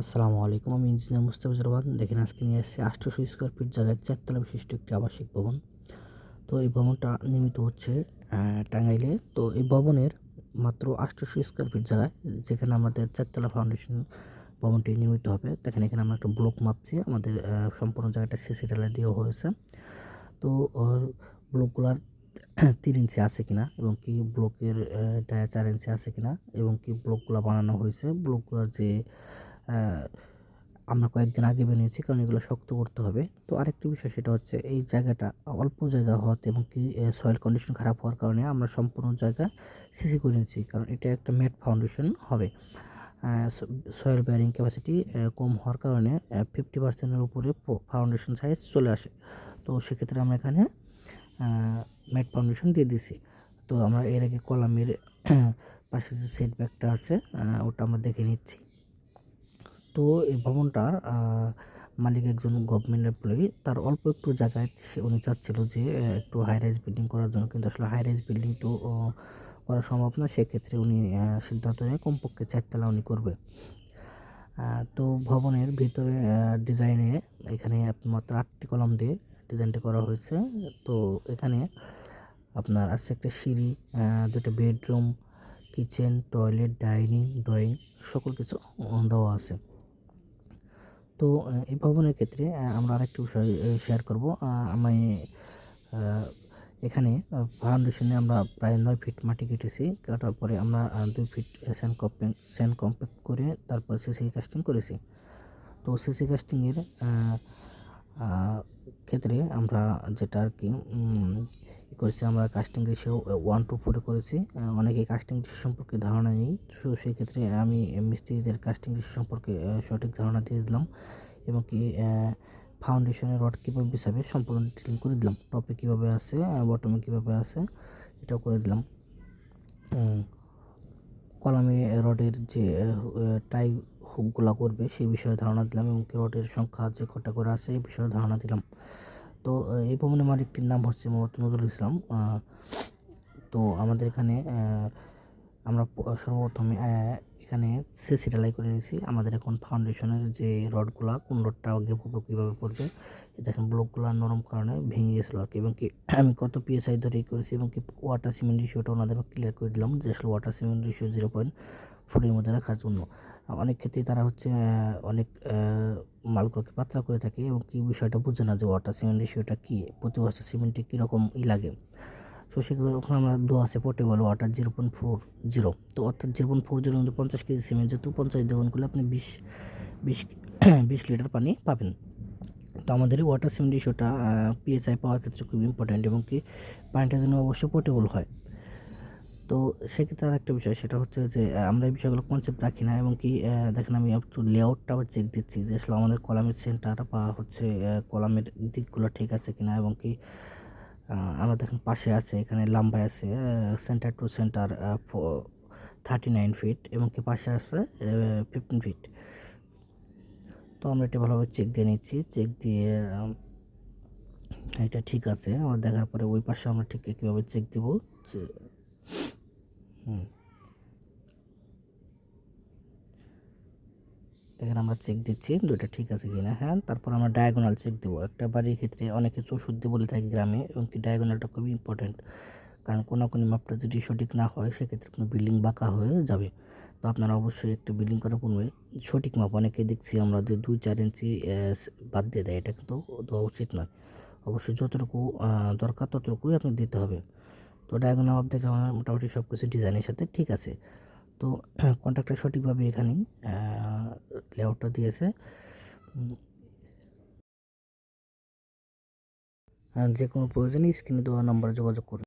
আসসালামু আলাইকুম, আমি ইঞ্জিনিয়ার মুস্তাফিজুর রহমান দেখেন, আজকে নিয়ে এসেছি আটশোশো স্কোয়ার ফিট জায়গায় চারতলা বিশিষ্ট একটি আবাসিক ভবন। তো এই ভবনটা নির্মিত হচ্ছে টাঙ্গাইলে। তো এই ভবনের মাত্র আটশোশো স্কোয়ার ফিট জায়গায়, যেখানে আমাদের চারতলা ফাউন্ডেশন ভবনটি নির্মিত হবে। দেখেন, এখানে আমরা একটা ব্লক মাপছি, আমাদের সম্পূর্ণ জায়গাটা সিসি ঢালাই দেওয়া হয়েছে। তো ব্লকগুলার তিন ইঞ্চি আছে কিনা, এবং কি ব্লকের চার ইঞ্চি আছে কিনা, এবং কি ব্লকগুলো বানানো হয়েছে। ব্লকগুলোর যে আমরা কয়েকদিন আগে বানিয়েছি কারণ এগুলো শক্ত করতে হবে। তো আরেকটি বিষয় সেটা হচ্ছে, এই জায়গাটা অল্প জায়গা হওয়াতে এবং কি সয়েল কন্ডিশন খারাপ হওয়ার কারণে আমরা সম্পূর্ণ জায়গা সিসি করে নিয়েছি, কারণ এটা একটা ম্যাট ফাউন্ডেশন হবে। সয়েল ব্যারিং ক্যাপাসিটি কম হওয়ার কারণে ফিফটি পার্সেন্টের উপরে ফাউন্ডেশন সাইজ চলে আসে। তো সেক্ষেত্রে আমরা এখানে ম্যাট ফাউন্ডেশন দিয়ে দিছি তো আমরা এর আগে কলামের পাশে যে সেট ব্যাকটা আছে ওটা আমরা দেখে নিচ্ছি। তো এই ভবনটার মালিক একজন গভর্নমেন্ট এমপ্লয়ি তার অল্প একটু জায়গায় সে, উনি চাচ্ছিল যে একটু হাই রাইজ বিল্ডিং করার জন্য। কিন্তু আসলে হাই রাইজ বিল্ডিং তো করা সম্ভব না। সেক্ষেত্রে উনি সিদ্ধান্ত নিয়ে কমপক্ষে চারতলা উনি করবে। তো ভবনের ভিতরে ডিজাইনে এখানে মাত্র আটটি কলম দিয়ে ডিজাইনটা করা হয়েছে। তো এখানে আপনার আছে একটা সিঁড়ি দুটো bedroom kitchen toilet dining drawing সকল কিছু দেওয়া আছে। তো এই ভবনের ক্ষেত্রে আমরা আরেকটি বিষয় শেয়ার করব। আমি এখানে ফাউন্ডেশনে আমরা প্রায় নয় ফিট মাটি কেটেছি। কাটার পরে আমরা দুই ফিট স্যান্ড কম্পেন স্যান্ড কম্প্যাক্ট করে তারপর সিসি কাস্টিং করেছি। তো সিসি কাস্টিংয়ের ক্ষেত্রে আমরা যেটা আর কি করেছি, আমরা কাস্টিং রেশিও ওয়ান টু ফোরে করেছি। অনেকে কাস্টিং সম্পর্কে ধারণা নেই তো সেই ক্ষেত্রে আমি মিস্ত্রিদের কাস্টিং সম্পর্কে সঠিক ধারণা দিয়ে দিলাম এবং কি ফাউন্ডেশনের রড কীভাবে বিছাবে সম্পূর্ণ ডিটেলিং করে দিলাম। টপে কীভাবে আছে বটমে কীভাবে আছে, এটাও করে দিলাম। কলামে, রডের যে টাই হুকগুলা করবে, সেই বিষয়ে ধারণা দিলাম এবং কি রডের সংখ্যা যে কটা করে আছে এই বিষয়ে ধারণা দিলাম। তো এই এই আমার মালিকটির নাম হচ্ছে মোহাম্মদ নজরুল ইসলাম। তো আমাদের এখানে আমরা সর্বপ্রথমে এখানে সিসি ঢালাই করে নিয়েছি। আমাদের এখন ফাউন্ডেশনের যে রডগুলা, কোন রডটা আগে পড়বে, কীভাবে পড়বে দেখেন ব্লকগুলো নরম কারণে ভেঙে গেছিল আর কি। এবং কি আমি কত পিএসআই ধরে করেছি এবং কি ওয়াটার সিমেন্ট রেশিওটা ওনাদের ক্লিয়ার করে দিলাম যে আসলে water cement ratio zero point ফোরের মধ্যে রাখার জন্য। অনেক ক্ষেত্রেই তারা হচ্ছে অনেক মালগুলোকে পাতলা করে থাকে এবং কি বিষয়টা বুঝে না যে ওয়াটার সিমেন্ট রেশিওটা কী, প্রতি বছর সিমেন্টে কীরকম ই লাগে। তো সেগুলো ওখানে আমরা দু আছে portable water zero point four zero তো অর্থাৎ জিরো পয়েন্ট ফোর জিরো পঞ্চাশ কেজি সিমেন্ট যেহেতু পঞ্চাশ দ্বিগুণ করলে আপনি বিশ বিশ বিশ লিটার পানি পাবেন। তো আমাদের এই ওয়াটার সিমেন্ট রেশিওটা পিএসআই পাওয়ার ক্ষেত্রে খুব ইম্পর্ট্যান্ট এবং কি পানিটা যেন অবশ্যই পোর্টেবল হয়। তো সেক্ষেত্রে আর একটা বিষয়, সেটা হচ্ছে যে আমরা এই বিষয়গুলো কনসেপ্ট রাখি না এবং কি দেখেন আমি একটু লেআউটটা আবার চেক দিচ্ছি যে আসলে আমাদের কলামের সেন্টার বা হচ্ছে কলামের দিকগুলো ঠিক আছে কিনা এবং কি আমরা দেখেন পাশে আছে, এখানে লাম্বায় আছে centre to centre thirty nine feet এবং কি পাশে আছে ফিফটিন ফিট তো আমরা এটা ভালোভাবে চেক দিয়ে নিচ্ছি চেক দিয়ে এটা ঠিক আছে। আমরা দেখার পরে ওই পাশে আমরা ঠিক কীভাবে চেক দেবো হুম। দেখেন আমরা চেক দিচ্ছি, দুইটা ঠিক আছে কি না হ্যাঁ তারপর আমরা ডায়াগোনাল চেক দেবো। একটা বাড়ির ক্ষেত্রে অনেকে চৌষট্টি বলে থাকি গ্রামে, এবং কি ডায়াগোনালটা খুবই ইম্পর্ট্যান্ট কারণ কোনো কোনো মাপটা যদি সঠিক না হয়, সেক্ষেত্রে কোনো বিল্ডিং বাঁকা হয়ে যাবে। তো আপনারা অবশ্যই একটা বিল্ডিং করার পূর্বে সঠিক মাপ, অনেকে দেখছি আমরা দুই চার ইঞ্চি বাদ দিয়ে দেয়। এটা কিন্তু দেওয়া উচিত নয়। অবশ্যই যতটুকু দরকার ততটুকুই আপনি দিতে হবে। তো ডায়াগোনাল মাপ দেখে আমার মোটামুটি সব কিছু ডিজাইনের সাথে ঠিক আছে। তো কন্ট্রাক্টর সঠিকভাবে এখানেই লেআউটটা দিয়েছে। আর যে কোনো প্রয়োজনে স্ক্রিনে দেওয়া নাম্বারে যোগাযোগ করুন।